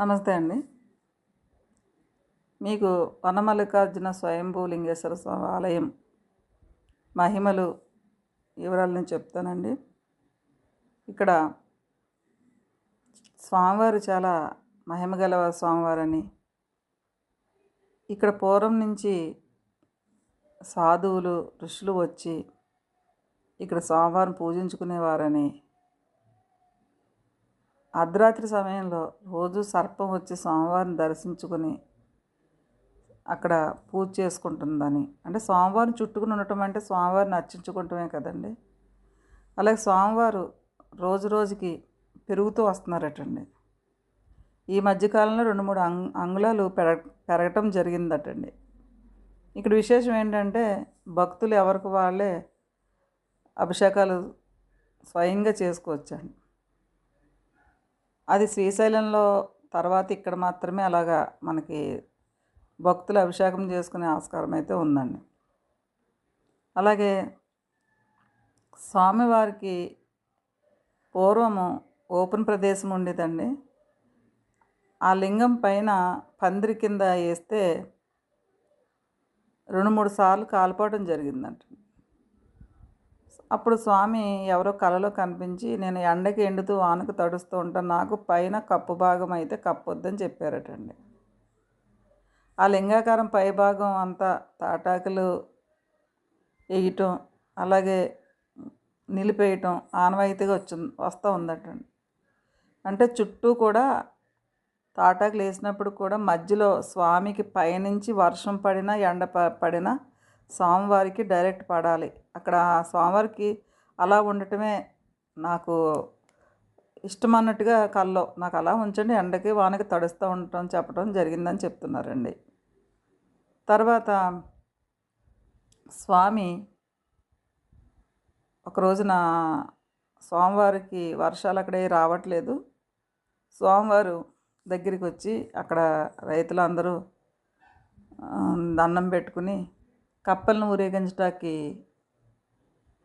నమస్తే అండి. మీకు వనమల్లికార్జున స్వయంభూ లింగేశ్వర స్వామి ఆలయం మహిమలు వివరాలను చెప్తానండి. ఇక్కడ స్వామివారు చాలా మహిమ గల స్వామివారని. ఇక్కడ పూర్వం నుంచి సాధువులు ఋషులు వచ్చి ఇక్కడ స్వామివారిని పూజించుకునేవారని అర్ధరాత్రి సమయంలో రోజు సర్పం వచ్చి స్వామివారిని దర్శించుకుని అక్కడ పూజ చేసుకుంటుందని. అంటే స్వామివారిని చుట్టుకుని ఉండటం అంటే స్వామివారిని అర్చించుకుంటమే కదండి. అలాగే స్వామివారు రోజు రోజుకి పెరుగుతూ వస్తున్నారటండి. ఈ మధ్యకాలంలో రెండు మూడు అంగ్ అంగుళాలు పెరగ పెరగటం జరిగిందటండి. ఇక్కడ విశేషం ఏంటంటే భక్తులు ఎవరికి వాళ్ళే అభిషేకాలు స్వయంగా చేసుకోవచ్చండి. అది శ్రీశైలంలో తర్వాత ఇక్కడ మాత్రమే అలాగా మనకి భక్తులు అభిషేకం చేసుకునే ఆస్కారం అయితే ఉందండి. అలాగే స్వామివారికి పూర్వము ఓపెన్ ప్రదేశం ఉండేదండి. ఆ లింగం పైన పందిరి కింద వేస్తే రెండు మూడు సార్లు కాలిపోవడం జరిగిందంట అప్పుడు స్వామి ఎవరో కలలో కనిపించి నేను ఎండకి ఎండుతూ వానకు తడుస్తూ ఉంటాను నాకు పైన కప్పు భాగం అయితే కప్పొద్దని చెప్పారటండి. ఆ లింగాకారం పై భాగం అంతా తాటాకులు వేయటం అలాగే నిలిపేయటం ఆనవాయితీగా వచ్చి వస్తూ ఉందటండి. అంటే చుట్టూ కూడా తాటాకులు వేసినప్పుడు కూడా మధ్యలో స్వామికి పైనుంచి వర్షం పడినా ఎండ ప- పడినా స్వామివారికి డైరెక్ట్ పడాలి. అక్కడ స్వామివారికి అలా ఉండటమే నాకు ఇష్టం అన్నట్టుగా కల్లో. నాకు అలా ఉంచండి ఎండకి వానకి తడుస్తూ ఉండటం చెప్పడం జరిగిందని చెప్తున్నారండి. తర్వాత స్వామి ఒక రోజున స్వామివారికి వర్షాలు అక్కడే రావట్లేదు. స్వామివారు దగ్గరికి వచ్చి అక్కడ రైతులందరూ దండం పెట్టుకుని కప్పలను ఊరేగించడానికి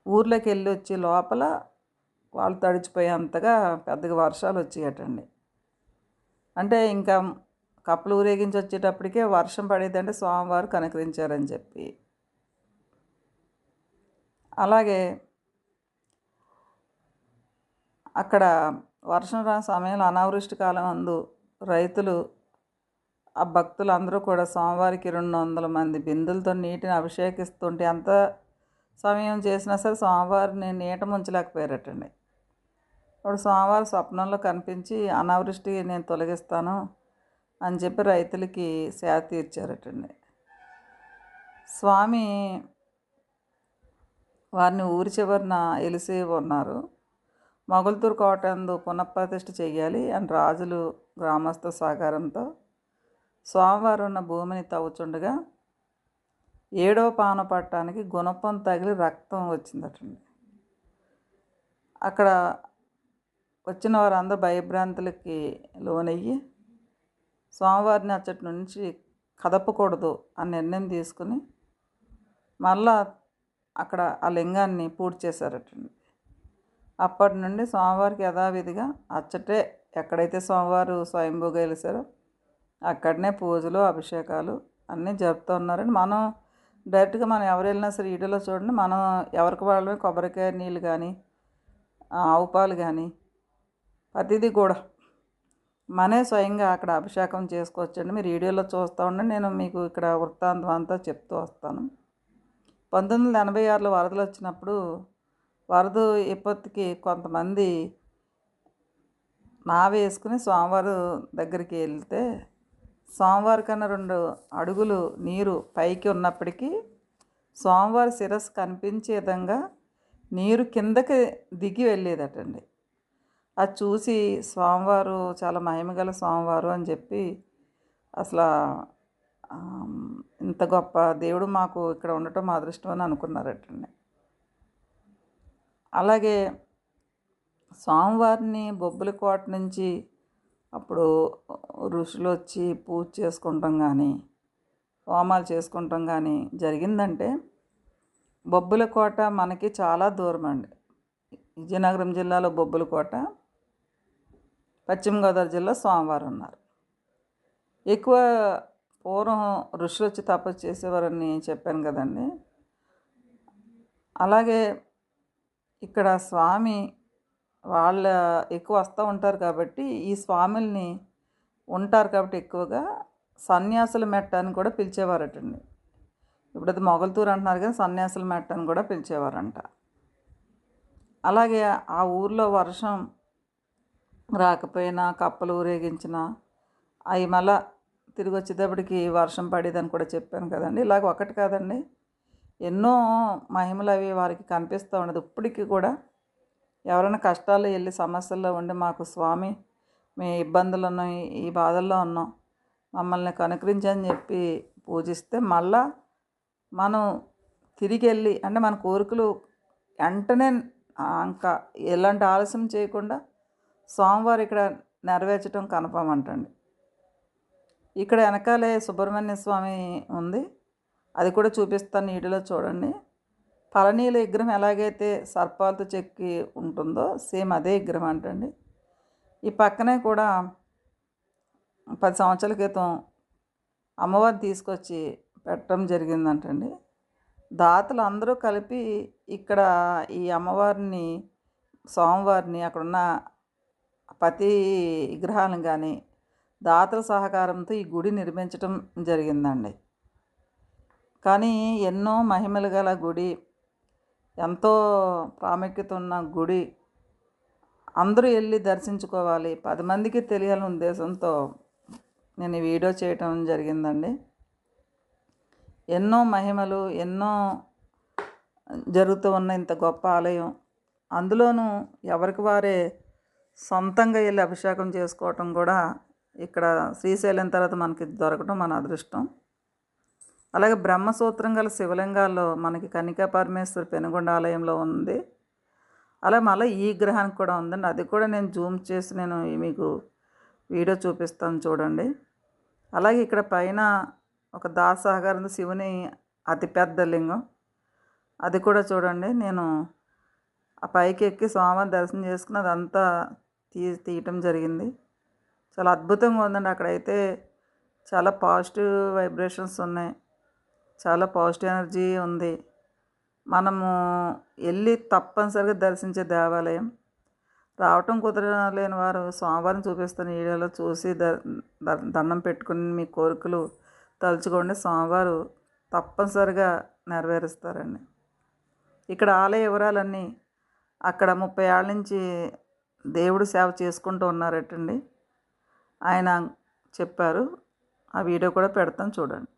ఊర్లోకి వెళ్ళి వచ్చి లోపల వాళ్ళు తడిచిపోయేంతగా పెద్దగా వర్షాలు వచ్చేటండి అంటే ఇంకా కప్పలు ఊరేగించి వచ్చేటప్పటికే వర్షం పడేదంటే స్వామివారు కనకరించారని చెప్పి. అలాగే అక్కడ వర్షం రా సమయంలో అనావృష్టి కాలం అందు రైతులు ఆ భక్తులు అందరూ కూడా స్వామివారికి రెండు వందల మంది బిందులతో నీటిని అభిషేకిస్తుంటే ఎంత సమయం చేసినా సరే స్వామివారిని నీట ముంచలేకపోయారటండి. ఇప్పుడు స్వామివారి స్వప్నంలో కనిపించి అనావృష్టి నేను తొలగిస్తాను అని చెప్పి రైతులకి సేద తీర్చారటండి. స్వామి వారిని ఊరి చివరిన ఎలిసి ఉన్నారు. మొగల్తూరు కోటందు పునఃప్రతిష్ఠ చేయాలి అని రాజులు గ్రామస్థ సహకారంతో స్వామివారు ఉన్న భూమిని తవ్వుచుండగా ఏడవ పాన పట్టడానికి గుణపం తగిలి రక్తం వచ్చిందటండి. అక్కడ వచ్చిన వారందరూ భయభ్రాంతులకి లోనయ్యి స్వామివారిని అచ్చటి నుంచి కదపకూడదు అని నిర్ణయం తీసుకుని మళ్ళా అక్కడ ఆ లింగాన్ని పూర్తి చేశారటండి. అప్పటి నుండి స్వామివారికి యథావిధిగా అచ్చటే ఎక్కడైతే స్వామివారు స్వయంభూగా వెలిసారో అక్కడనే పూజలు అభిషేకాలు అన్నీ జరుపుతూ ఉన్నారండి. మనం డైరెక్ట్గా మనం ఎవరు వెళ్ళినా సరే వీడియోలో చూడండి మనం ఎవరికి వాళ్ళమే కొబ్బరికాయ నీళ్ళు కానీ ఆవు పాలు కానీ ప్రతిదీ కూడా మనే స్వయంగా అక్కడ అభిషేకం చేసుకోవచ్చండి. మీరు వీడియోలో చూస్తూ ఉండండి నేను మీకు ఇక్కడ వృత్తాంతం అంతా చెప్తూ వస్తాను. పంతొమ్మిది వందల ఎనభై ఆరులో వరదలు వచ్చినప్పుడు వరద ఇప్పటికి కొంతమంది నావేసుకుని వేసుకుని స్వామివారు దగ్గరికి వెళ్తే స్వామివారి కన్నా రెండు అడుగులు నీరు పైకి ఉన్నప్పటికీ స్వామివారి శిరస్సు కనిపించే విధంగా నీరు కిందకి దిగి వెళ్ళేదటండి. అది చూసి స్వామివారు చాలా మహిమగల స్వామివారు అని చెప్పి అసలు ఇంత గొప్ప దేవుడు మాకు ఇక్కడ ఉండటం మా అదృష్టం అని అనుకున్నారటండి. అలాగే స్వామివారిని బొబ్బిలి కోట నుంచి అప్పుడు ఋషులు వచ్చి పూజ చేసుకుంటాం కానీ హోమాలు చేసుకుంటాం కానీ జరిగిందంటే బొబ్బుల కోట మనకి చాలా దూరం అండి విజయనగరం జిల్లాలో బొబ్బుల కోట పశ్చిమ గోదావరి జిల్లా స్వామివారు ఉన్నారు ఎక్కువ పూర్వం ఋషులు వచ్చి తపస్సు చేసేవారని చెప్పాను కదండి. అలాగే ఇక్కడ స్వామి వాళ్ళ ఎక్కువ వస్తూ ఉంటారు కాబట్టి ఈ స్వాముల్ని ఉంటారు కాబట్టి ఎక్కువగా సన్యాసుల మెట్ట అని కూడా పిలిచేవారటండి. ఇప్పుడు అది మొగల్తూరు అంటున్నారు కానీ సన్యాసుల మెట్ట అని కూడా పిలిచేవారంట. అలాగే ఆ ఊర్లో వర్షం రాకపోయినా కప్పలు ఊరేగించిన అవి మళ్ళా తిరిగి వచ్చేటప్పటికి వర్షం పడేదని కూడా చెప్పాను కదండి. ఇలాగ ఒకటి కాదండి. ఎన్నో మహిమలు అవి వారికి కనిపిస్తూ ఉండదు. ఇప్పటికీ కూడా ఎవరైనా కష్టాలు వెళ్ళి సమస్యల్లో ఉండి మాకు స్వామి మీ ఇబ్బందులు ఉన్నాం ఈ- బాధల్లో ఉన్నాం. మమ్మల్ని కనుకరించని చెప్పి పూజిస్తే మళ్ళా మనం తిరిగి వెళ్ళి అంటే మన కోరికలు వెంటనే ఇంకా ఎలాంటి ఆలస్యం చేయకుండా స్వామివారు ఇక్కడ నెరవేర్చడం కన్ఫామ్ అంటండి ఇక్కడ వెనకాలే సుబ్రహ్మణ్య స్వామి ఉంది. అది కూడా చూపిస్తాను నీటిలో చూడండి. పళనీల విగ్రహం ఎలాగైతే సర్పాలతో చెక్కి ఉంటుందో సేమ్ అదే విగ్రహం అంటండి. ఈ పక్కనే కూడా పది సంవత్సరాల క్రితం అమ్మవారిని తీసుకొచ్చి పెట్టడం జరిగిందంటండి. దాతలు అందరూ కలిపి ఇక్కడ ఈ అమ్మవారిని సోమవారిని అక్కడున్న ప్రతి విగ్రహాలను కానీ దాతల సహకారంతో ఈ గుడి నిర్మించటం జరిగిందండి. కానీ ఎన్నో మహిమలు గల గుడి ఎంతో ప్రాముఖ్యత ఉన్న గుడి. అందరూ వెళ్ళి దర్శించుకోవాలి. పది మందికి తెలియాలని ఉద్దేశంతో నేను ఈ వీడియో చేయటం జరిగిందండి. ఎన్నో మహిమలు ఎన్నో జరుగుతూ ఉన్న ఇంత గొప్ప ఆలయం. అందులోనూ ఎవరికి వారే సొంతంగా వెళ్ళి అభిషేకం చేసుకోవటం కూడా ఇక్కడ శ్రీశైలం తర్వాత మనకి దొరకటం మన అదృష్టం. అలాగే బ్రహ్మసూత్రం గల శివలింగాల్లో మనకి కనికా పరమేశ్వర పెనుగొండ ఆలయంలో ఉంది. అలా మళ్ళీ ఈ గ్రహానికి కూడా ఉందండి. అది కూడా నేను జూమ్ చేసి నేను మీకు వీడియో చూపిస్తాను చూడండి. అలాగే ఇక్కడ పైన ఒక దాసహకారం శివుని అతిపెద్ద లింగం. అది కూడా చూడండి నేను ఆ పైకి ఎక్కి స్వామివారి దర్శనం చేసుకుని అదంతా తీ తీయటం జరిగింది. చాలా అద్భుతంగా ఉందండి. అక్కడైతే చాలా పాజిటివ్ వైబ్రేషన్స్ ఉన్నాయి. చాలా పాజిటివ్ ఎనర్జీ ఉంది. మనము వెళ్ళి తప్పనిసరిగా దర్శించే దేవాలయం. రావటం కుదరలేని వారు సోమవారం చూపిస్తున్న వీడియోలో చూసి ద దండం పెట్టుకుని మీ కోరికలు తలుచుకోండి. సోమవారు తప్పనిసరిగా నెరవేరుస్తారండి. ఇక్కడ ఆలయ వివరాలన్నీ అక్కడ ముప్పై ఏళ్ళ నుంచి దేవుడు సేవ చేసుకుంటూ ఉన్నారటండి. ఆయన చెప్పారు. ఆ వీడియో కూడా పెడతాను చూడండి.